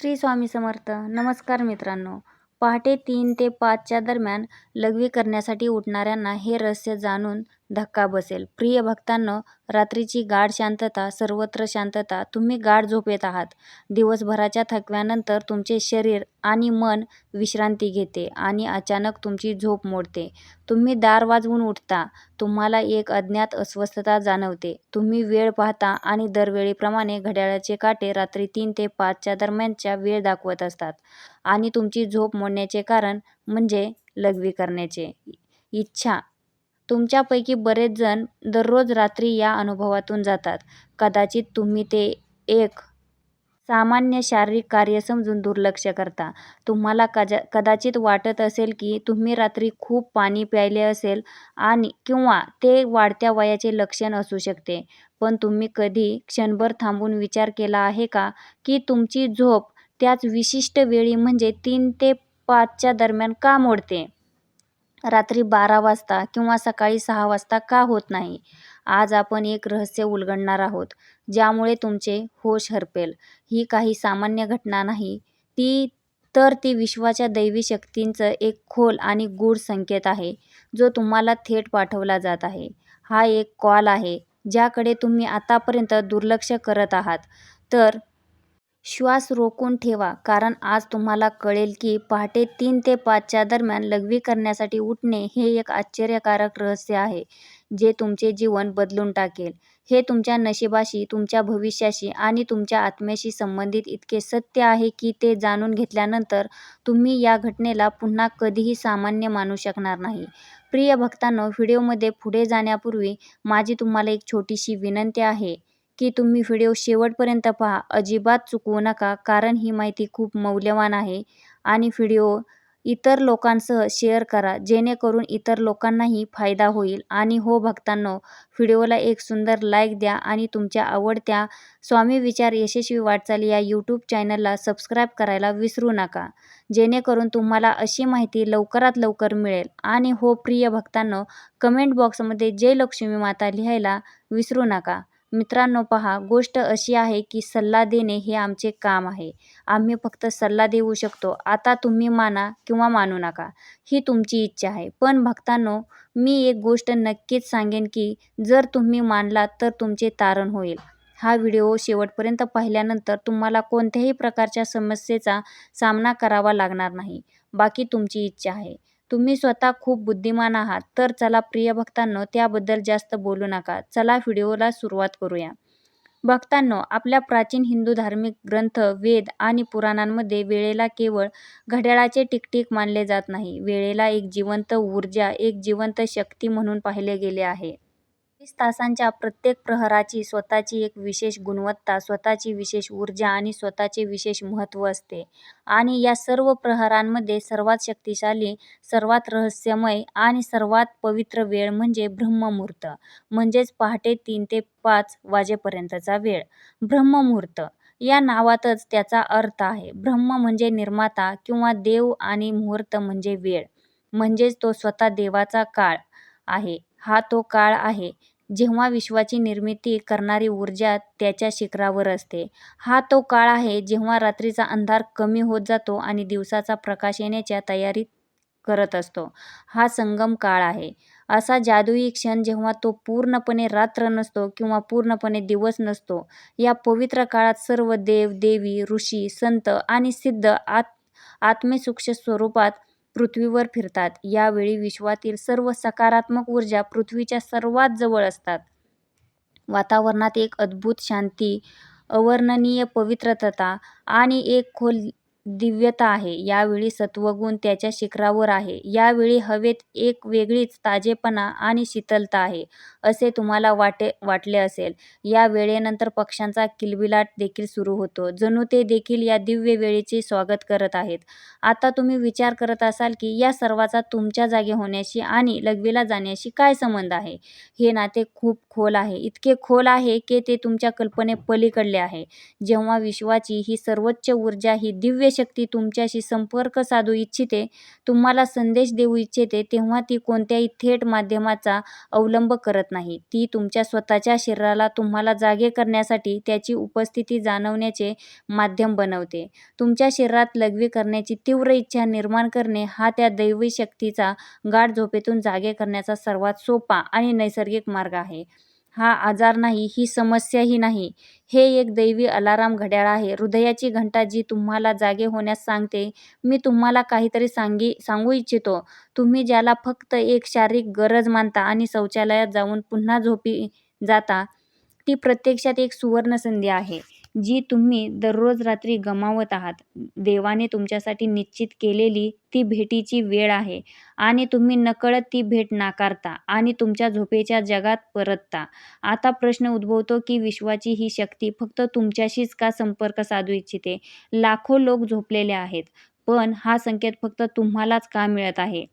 श्री स्वामी समर्थ. नमस्कार मित्रांनो. पहाटे तीन ते पाचच्या दरम्यान लघवी करण्यासाठी उठणाऱ्यांना हे रहस्य जाणून धक्का बसेल. प्रिय भक्तांनो रात्रीची गाढ शांतता सर्वत्र शांतता तुम्ही गाढ झोपेत आहात. दिवसभराच्या थकव्यानंतर तुमचे शरीर आणि मन विश्रांती घेते आणि अचानक तुमची झोप मोडते. तुम्ही दार वाजवून उठता. तुम्हाला एक अज्ञात अस्वस्थता जाणवते. तुम्ही वेळ पाहता आणि दरवेळीप्रमाणे घड्याळाचे काटे रात्री तीन ते पाचच्या दरम्यानच्या वेळ दाखवत असतात. आणि तुमची झोप मोडण्याचे कारण म्हणजे लघवी करण्याचे इच्छा तुमच्यापैकी बरेच जण दररोज रात्री या अनुभवातून जातात. कदाचित तुम्ही ते एक सामान्य शारीरिक कार्य समजून दुर्लक्ष करता. तुम्हाला कजा कदाचित वाटत असेल की तुम्ही रात्री खूप पाणी प्यायले असेल आणि किंवा ते वाढत्या वयाचे लक्षण असू शकते. पण तुम्ही कधी क्षणभर थांबून विचार केला आहे का की तुमची झोप त्याच विशिष्ट वेळी म्हणजे तीन ते पाचच्या दरम्यान का मोडते? रात्री बारा वाजता किंवा सकाळी सहा वाजता का होत नाही? आज आपण एक रहस्य उलगडणार आहोत ज्यामुळे तुमचे होश हरपेल. ही काही सामान्य घटना नाही. ती तर ती विश्वाच्या दैवी शक्तींचं एक खोल आणि गूढ संकेत आहे जो तुम्हाला थेट पाठवला जात आहे. हा एक कॉल आहे ज्याकडे तुम्ही आतापर्यंत दुर्लक्ष करत आहात. तर श्वास रोखून ठेवा कारण आज तुम्हाला कळेल की पहाटे तीन ते पाचच्या दरम्यान लघवी करण्यासाठी उठणे हे एक आश्चर्यकारक रहस्य आहे जे तुमचे जीवन बदलून टाकेल. हे तुमच्या नशिबाशी तुमच्या भविष्याशी आणि तुमच्या आत्म्याशी संबंधित इतके सत्य आहे की ते जाणून घेतल्यानंतर तुम्ही या घटनेला पुन्हा कधीही सामान्य मानू शकणार नाही. प्रिय भक्तांनो व्हिडिओमध्ये पुढे जाण्यापूर्वी माझी तुम्हाला एक छोटीशी विनंती आहे. की तुम्ही व्हिडिओ शेवटपर्यंत पहा. अजिबात चुकवू नका कारण ही माहिती खूप मौल्यवान आहे आणि व्हिडिओ इतर लोकांसह शेअर करा जेणेकरून इतर लोकांनाही फायदा होईल. आणि हो भक्तांनो व्हिडिओला एक सुंदर लाईक द्या आणि तुमच्या आवडत्या स्वामी विचार यशस्वी वाटचाल या यूट्यूब चॅनलला सबस्क्राईब करायला विसरू नका जेणेकरून तुम्हाला अशी माहिती लवकरात लवकर मिळेल. आणि हो प्रिय भक्तांनो कमेंट बॉक्समध्ये जय लक्ष्मी माता लिहायला विसरू नका. मित्रांनो पहा गोष्ट अशी आहे की सल्ला देणे हे आमचे काम आहे. आम्ही फक्त सल्ला देऊ शकतो. आता तुम्ही माना किंवा मानू नका. ही तुमची इच्छा आहे. पण भक्तांनो मी एक गोष्ट नक्कीच सांगेन की जर तुम्ही मानलात तर तुमचे तारण होईल. हा व्हिडिओ शेवटपर्यंत पाहिल्यानंतर तुम्हाला कोणत्याही प्रकारच्या समस्येचा सामना करावा लागणार नाही. बाकी तुमची इच्छा आहे. तुम्ही स्वतः खूप बुद्धिमान आहात तर चला प्रिय भक्तांनो त्याबद्दल जास्त बोलू नका. चला व्हिडिओला सुरुवात करूया. भक्तांनो आपल्या प्राचीन हिंदू धार्मिक ग्रंथ वेद आणि पुराणांमध्ये वेळेला केवळ घड्याळाचे टिकटिक मानले जात नाही. वेळेला एक जिवंत ऊर्जा एक जिवंत शक्ती म्हणून पाहिले गेले आहे. चोवीस तासांच्या प्रत्येक प्रहराची स्वतःची एक विशेष गुणवत्ता स्वतःची विशेष ऊर्जा आणि स्वतःचे विशेष महत्त्व असते. आणि या सर्व प्रहरांमध्ये सर्वात शक्तिशाली सर्वात रहस्यमय आणि सर्वात पवित्र वेळ म्हणजे ब्रह्ममुहूर्त. म्हणजेच पहाटे तीन ते पाच वाजेपर्यंतचा वेळ. ब्रह्ममुहूर्त. या नावातच त्याचा अर्थ आहे. ब्रह्म म्हणजे निर्माता किंवा देव आणि मुहूर्त म्हणजे वेळ. म्हणजेच तो स्वतः देवाचा काळ आहे. हा तो काळ आहे जेव्हा विश्वाची निर्मिती करणारी ऊर्जा त्याच्या शिखरावर असते. हा तो काळ आहे जेव्हा रात्रीचा अंधार कमी होत जातो आणि दिवसाचा प्रकाश येण्याच्या तयारीत करत असतो. हा संगम काळ आहे. असा जादुई क्षण जेव्हा तो पूर्णपणे रात्र नसतो किंवा पूर्णपणे दिवस नसतो या पवित्र काळात सर्व देव देवी ऋषी संत आणि सिद्ध आत आत्मे सूक्ष्म स्वरूपात पृथ्वीवर फिरतात. यावेळी विश्वातील सर्व सकारात्मक ऊर्जा पृथ्वीच्या सर्वात जवळ असतात. वातावरणात एक अद्भुत शांती अवर्णनीय पवित्रता आणि एक खोल दिव्यता आहे. यावेळी सत्वगुण त्याच्या शिखरावर आहे. यावेळी हवेत एक वेगळीच ताजेपणा आणि शीतलता आहे असे तुम्हाला वाटे वाटले असेल. या वेळेनंतर पक्ष्यांचा किलबिलाट देखील सुरू होतो. जणू ते देखील या दिव्य वेळेचे स्वागत करत आहेत. आता तुम्ही विचार करत असाल की या सर्वाचा तुमच्या जागी होण्याशी आणि लघवीला जाण्याशी काय संबंध आहे? हे नाते खूप खोल आहे. इतके खोल आहे की ते तुमच्या कल्पने पलीकडले आहे. जेव्हा विश्वाची ही सर्वोच्च ऊर्जा ही दिव्य शक्ती तुमच्याशी संपर्क साधू इच्छिते तुम्हाला संदेश देऊ इच्छिते तेव्हा ती कोणत्याही थेट माध्यमाचा अवलंब करत नाही. ती तुमच्या स्वतःच्या शरीराला तुम्हाला जागे करण्यासाठी त्याची उपस्थिती जाणवण्याचे माध्यम बनवते. तुमच्या शरीरात लघवी करण्याची तीव्र इच्छा निर्माण करणे हा त्या दैवी शक्तीचा गाढ झोपेतून जागे करण्याचा सर्वात सोपा आणि नैसर्गिक मार्ग आहे. हा आजार नाही ही समस्याही नाही. हे एक दैवी अलाराम घड्याळ आहे. हृदयाची घंटा जी तुम्हाला जागे होण्यास सांगते मी तुम्हाला काहीतरी सांगी सांगू इच्छितो. तुम्ही ज्याला फक्त एक शारीरिक गरज मानता आणि शौचालयात जाऊन पुन्हा झोपी जाता ती प्रत्यक्षात एक सुवर्ण संधी आहे. जी तुम्ही दररोज रात्री गमावत आहात. देवाने तुमच्यासाठी निश्चित केलेली ती भेटीची वेळ आहे. आणि तुम्ही नकळत ती भेट नाकारता आणि तुमच्या झोपेच्या जगात परतता. आता प्रश्न उद्भवतो की विश्वाची ही शक्ती फक्त तुमच्याशीच का संपर्क साधू इच्छिते? लाखो लोक झोपलेले आहेत. पण हा संकेत फक्त तुम्हालाच का मिळत आहे?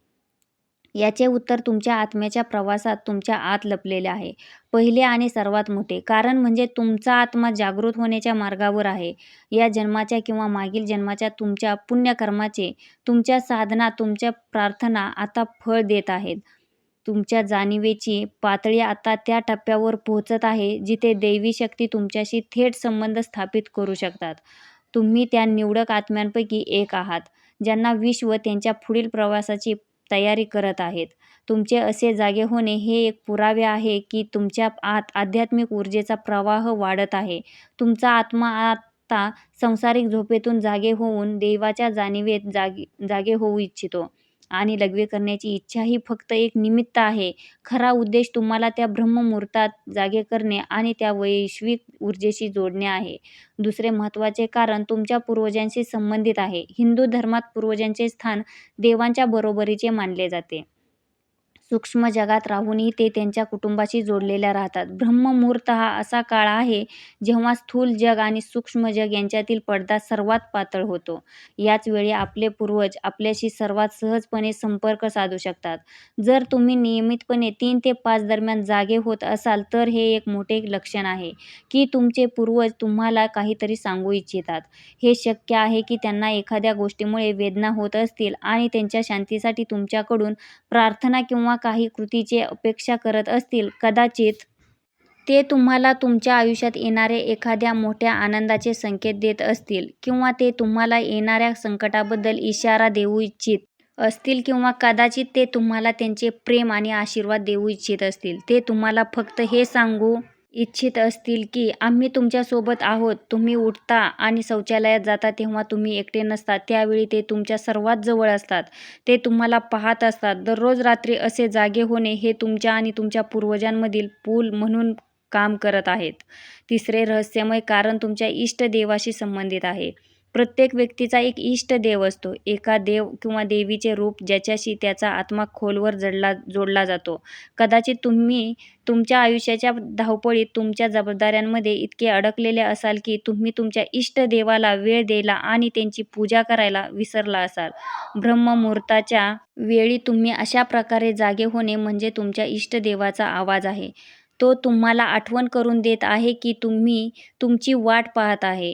याचे उत्तर तुमच्या आत्म्याच्या प्रवासात तुमच्या आत लपलेले आहे. पहिले आणि सर्वात मोठे. कारण म्हणजे तुमचा आत्मा जागृत होण्याच्या मार्गावर आहे. या जन्माच्या किंवा मागील जन्माच्या तुमच्या पुण्यकर्माचे तुमच्या साधना तुमच्या प्रार्थना आता फळ देत आहेत. तुमच्या जाणीवेची पातळी आता त्या टप्प्यावर पोहोचत आहे जिथे दैवी शक्ती तुमच्याशी थेट संबंध स्थापित करू शकतात. तुम्ही त्या निवडक आत्म्यांपैकी एक आहात ज्यांना विश्व त्यांच्या पुढील प्रवासाची तयारी करत आहेत. तुमचे असे जागे होणे हे एक पुरावे आहे की तुमच्या आत आध्यात्मिक ऊर्जेचा प्रवाह वाढत आहे. तुमचा आत्मा आता संसारिक झोपेतून जागे होऊन देवाच्या जाणीवेत जागे जागे होऊ इच्छितो. आणि लघवी करण्याची इच्छा ही फक्त एक निमित्त आहे. खरा उद्देश तुम्हाला त्या ब्रह्ममुहूर्तात जागे करणे आणि त्या वैश्विक ऊर्जेशी जोडणे आहे. दुसरे महत्त्वाचे कारण तुमच्या पूर्वजांशी संबंधित आहे. हिंदू धर्मात पूर्वजांचे स्थान देवांच्या बरोबरीचे मानले जाते. सूक्ष्म जगात राहूनही ते त्यांच्या कुटुंबाशी जोडलेल्या राहतात. ब्रह्ममुहूर्त हा असा काळ आहे जेव्हा स्थूल जग आणि सूक्ष्म जग यांच्यातील पडदा सर्वात पातळ होतो. याच वेळी आपले पूर्वज आपल्याशी सर्वात सहजपणे संपर्क साधू शकतात. जर तुम्ही नियमितपणे तीन ते पाच दरम्यान जागे होत असाल तर हे एक मोठे लक्षण आहे की तुमचे पूर्वज तुम्हाला काहीतरी सांगू इच्छितात. हे शक्य आहे की त्यांना एखाद्या गोष्टीमुळे वेदना होत असतील आणि त्यांच्या शांतीसाठी तुमच्याकडून प्रार्थना किंवा काही कृतीची अपेक्षा करत असतील कदाचित ते तुम्हाला तुमच्या आयुष्यात येणारे एखाद्या मोठ्या आनंदाचे संकेत देत असतील किंवा ते तुम्हाला येणाऱ्या संकटाबद्दल इशारा देऊ इच्छित असतील किंवा कदाचित ते तुम्हाला त्यांचे प्रेम आणि आशीर्वाद देऊ इच्छित असतील. ते तुम्हाला फक्त हे सांगू इच्छित असतील की आम्ही तुमच्यासोबत आहोत तुम्ही उठता आणि शौचालयात जाता तेव्हा तुम्ही एकटे नसता त्यावेळी ते तुमच्या सर्वात जवळ असतात. ते तुम्हाला पाहत असतात. दररोज रात्री असे जागे होणे हे तुमच्या आणि तुमच्या पूर्वजांमधील पूल म्हणून काम करत आहेत. तिसरे रहस्यमय कारण तुमच्या इष्ट देवाशी संबंधित आहे. प्रत्येक व्यक्तीचा एक इष्ट देव असतो. एका देव किंवा देवीचे रूप ज्याच्याशी त्याचा आत्मा खोलवर जडला जोडला जातो. कदाचित तुम्ही तुमच्या आयुष्याच्या धावपळीत तुमच्या जबाबदाऱ्यांमध्ये इतके अडकलेले असाल की तुम्ही तुमच्या इष्ट देवाला वेळ द्यायला आणि त्यांची पूजा करायला विसरला असाल. ब्रह्ममुहूर्ताच्या वेळी तुम्ही अशा प्रकारे जागे होणे म्हणजे तुमच्या इष्ट देवाचा आवाज आहे. तो तुम्हाला आठवण करून देत आहे की तुम्ही तुमची वाट पाहत आहे.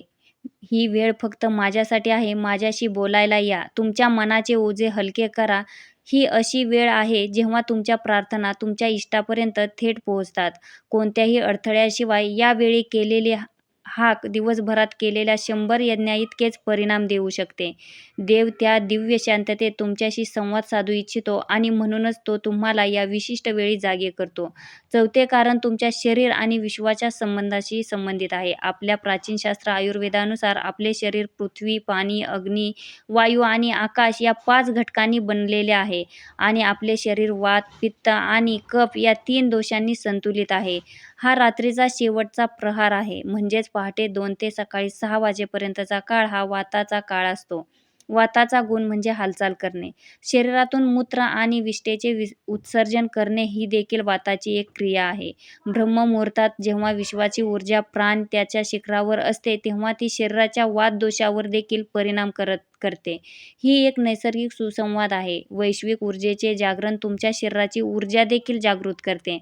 ही वेळ फक्त माझ्यासाठी आहे माझ्याशी बोलायला या. तुमच्या मनाचे ओझे हलके करा. ही अशी वेळ आहे जेव्हा तुमच्या प्रार्थना तुमच्या इष्टापर्यंत थेट पोहोचतात. कोणत्याही अडथळ्याशिवाय या वेळी केलेली हाक दिवसभरात केलेल्या शंभर यज्ञाइतकेच परिणाम देऊ शकते. देव त्या दिव्य शांततेत तुमच्याशी संवाद साधू इच्छितो आणि म्हणूनच तो तुम्हाला या विशिष्ट वेळी जागे करतो. चौथे कारण तुमच्या शरीर आणि विश्वाच्या संबंधाशी संबंधित आहे. आपल्या प्राचीन शास्त्र आयुर्वेदानुसार आपले शरीर पृथ्वी पाणी अग्नी वायू आणि आकाश या पाच घटकांनी बनलेले आहे आणि आपले शरीर वात पित्त आणि कफ या तीन दोषांनी संतुलित आहे. हा रात्रीचा शेवटचा प्रहार आहे. म्हणजेच पहाटे दोन ते सकाळी सहा वाजेपर्यंतचा काळ हा वाताचा काळ असतो. वाताचा गुण म्हणजे हालचाल करणे. शरीरातून मूत्र आणि विष्ठेचे वि उत्सर्जन करणे ही देखील वाताची एक क्रिया आहे. ब्रह्ममुहूर्तात जेव्हा विश्वाची ऊर्जा प्राण त्याच्या शिखरावर असते तेव्हा ती शरीराच्या वात दोषावर देखील परिणाम करत करते. ही एक नैसर्गिक सुसंवाद आहे. वैश्विक ऊर्जेचे जागरण तुमच्या शरीराची ऊर्जा देखील जागृत करते.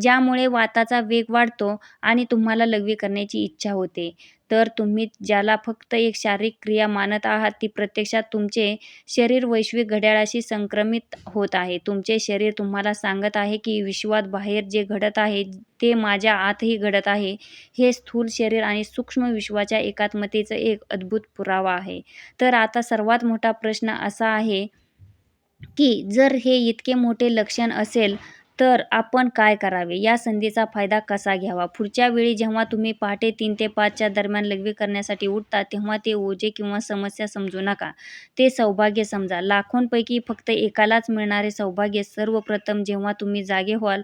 ज्यामुळे वाताचा वेग वाढतो आणि तुम्हाला लघवी करण्याची इच्छा होते तर तुम्ही ज्याला फक्त एक शारीरिक क्रिया मानत आहात ती प्रत्यक्षात तुमचे शरीर वैश्विक घड्याळाशी संक्रमित होत आहे. तुमचे शरीर तुम्हाला सांगत आहे की विश्वात बाहेर जे घडत आहे ते माझ्या आतही घडत आहे. हे स्थूल शरीर आणि सूक्ष्म विश्वाच्या एकात्मतेचं एक अद्भुत पुरावा आहे. तर आता सर्वात मोठा प्रश्न असा आहे की जर हे इतके मोठे लक्षण असेल तर आपण काय करावे? या संधीचा फायदा कसा घ्यावा? पुढच्या वेळी जेव्हा तुम्ही पहाटे तीन ते पाचच्या दरम्यान लघ्वी करण्यासाठी उठता तेव्हा ते ओझे किंवा समस्या समजू नका. ते सौभाग्य समजा. लाखोंपैकी फक्त एकालाच मिळणारे सौभाग्य. सर्वप्रथम जेव्हा तुम्ही जागे व्हाल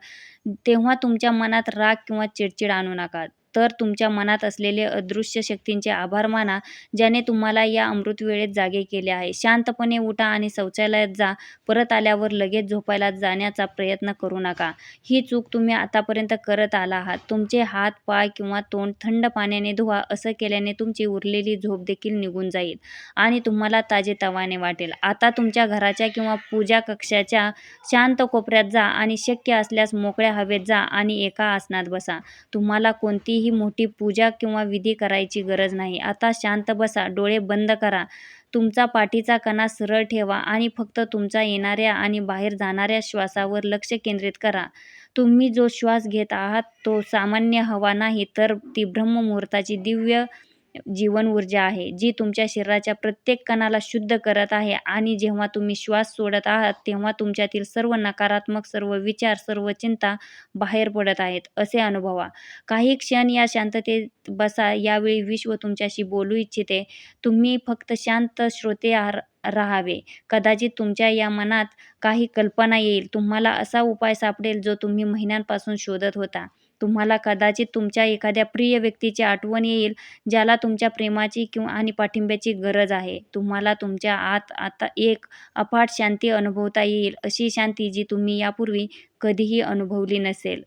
तेव्हा तुमच्या मनात राग किंवा चिडचिड आणू नका. तर तुमच्या मनात असलेले अदृश्य शक्तींचे आभार माना ज्याने तुम्हाला या अमृतवेळेत जागे केले आहे. शांतपणे उठा आणि शौचालयात जा. परत आल्यावर लगेच झोपायला जाण्याचा प्रयत्न करू नका. ही चूक तुम्ही आतापर्यंत करत आला आहात. तुमचे हात, पाय किंवा तोंड थंड पाण्याने धुवा. असं केल्याने तुमची उरलेली झोप देखील निघून जाईल आणि तुम्हाला ताजेतवाने वाटेल. आता तुमच्या घराच्या किंवा पूजा कक्षाच्या शांत कोपऱ्यात जा आणि शक्य असल्यास मोकळ्या हवेत जा आणि एका आसनात बसा. तुम्हाला कोणतीही मोठी पूजा किंवा विधी करायची गरज नाही. आता शांत बसा. डोळे बंद करा. तुमचा पाठीचा कणा सरळ ठेवा आणि फक्त तुमच्या येणाऱ्या आणि बाहेर जाणाऱ्या श्वासावर लक्ष केंद्रित करा. तुम्ही जो श्वास घेत आहात तो सामान्य हवा नाही तर ती ब्रह्ममुहूर्ताची दिव्य जीवन ऊर्जा आहे जी तुमच्या शरीराच्या प्रत्येक कणाला शुद्ध करत आहे आणि जेव्हा तुम्ही श्वास सोडत आहात तेव्हा तुमच्यातील सर्व नकारात्मक, सर्व विचार, सर्व चिंता बाहेर पडत आहेत असे अनुभवा. काही क्षण या शांततेत बसा. यावेळी विश्व तुमच्याशी बोलू इच्छिते. तुम्ही फक्त शांत श्रोते राहावे. कदाचित तुमच्या या मनात काही कल्पना येईल. तुम्हाला असा उपाय सापडेल जो तुम्ही महिन्यांपासून शोधत होता. तुम्हाला कदाचित तुमच्या एखाद्या प्रिय व्यक्तीची आठवण येईल ज्याला तुमच्या प्रेमाची किंवा आणि पाठिंब्याची गरज आहे. तुम्हाला तुमच्या आत आता एक अफाट शांती अनुभवता येईल. अशी शांती जी तुम्ही यापूर्वी कधीही अनुभवली नसेल.